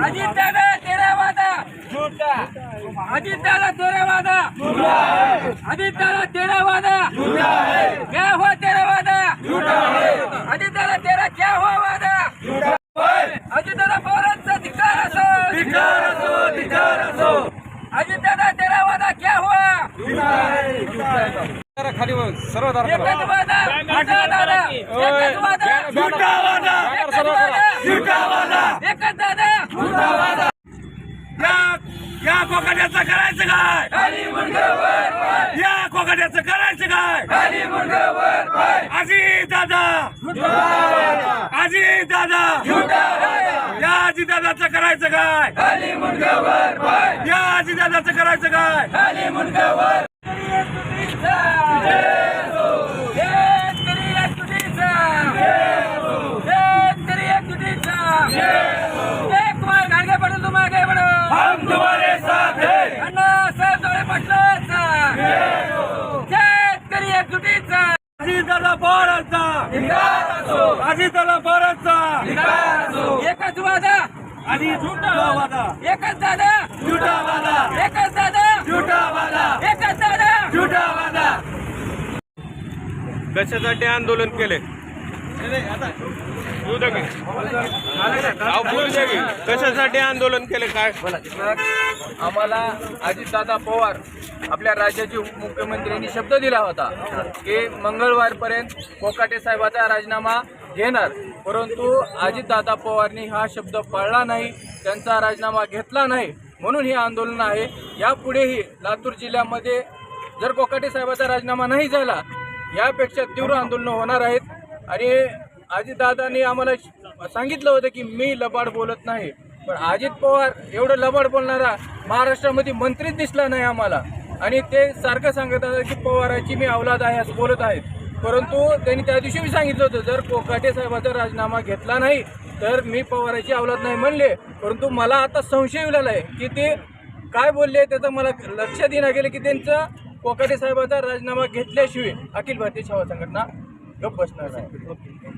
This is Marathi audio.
अजित दादा तेरा वादा झूठा अजित दादा तेरा वादा झूठा अजित दादा तेरा वादा झूठा क्या हुआ तेरा वादा झूठा अजित दादा तेरा क्या हुआ वादा झूठा अजित दादा पवारांचा धिक्कार असो धिक्कार असो धिक्कार असो. अजित दादा तेरा वादा क्या हुआ? खाली सर्व एकच वादा झूठा दादा एकच वादा झूठा वादा एकच वादा झूठा वादा एकच दादा झूठा वादा या या कोकण्याचं करायचं काय? खाली या कोकण्याचं करायचं काय? खाली मुंडकं वर वर अजित दादा अजित दादा अजित दादाचं करायचं काय? खाली मुंडकं वर वर या अजित दादाचं करायचं काय? खाली मुंडकं वर शेतकरी एकजुटीचा शेतकरी एकजुटीचा एक कुमार घाणगे पडून तू मागे पडो हम तुम्हारे साथ हैं. अण्णा साहेब डोळे पटलाचा शेतकरी एकजुटीचा अजित दादा पवारांचा अजित दादा पवारांचा एकच वादा आणि झुटा वादा एकच दादा झुटा वादा एकच दादा झुटा वादा एकच दादा झुटा वादा कशासाठी आंदोलन केले. कशासाठी आंदोलन केले काय? आम्हाला अजितदादा पवार आपल्या राज्याचे उपमुख्यमंत्र्यांनी शब्द दिला होता की मंगळवारपर्यंत कोकाटे साहेबाचा राजीनामा घेणार. परंतु अजितदादा पवारनी हा शब्द पाळला नाही त्यांचा राजीनामा घेतला नाही म्हणून हे आंदोलन आहे. यापुढेही लातूर जिल्ह्यामध्ये जर कोकाटे साहेबाचा राजीनामा नाही झाला यापेक्षा तीव्र आंदोलनं होणार आहेत. आणि अजितदादांनी आम्हाला सांगितलं होतं की मी लबाड बोलत नाही. पण अजित पवार एवढं लबाड बोलणारा महाराष्ट्रामध्ये मंत्रीच दिसला नाही आम्हाला. आणि ते सारखं सांगत आहेत की पवाराची मी अवलाद आहे असं बोलत आहेत. परंतु त्यांनी त्या दिवशी मी सांगितलं होतं जर कोकाटे साहेबाचा राजीनामा घेतला नाही तर मी पवाराची अवलाद नाही म्हणले. परंतु मला आता संशय येऊलेला आहे की ते काय बोलले त्याचं मला लक्षात येणं गेलं की त्यांचं कोकाटे साहेबाचा राजीनामा घेतल्याशिवाय अखिल भारतीय सेवा संघटना गप्प बसणार आहे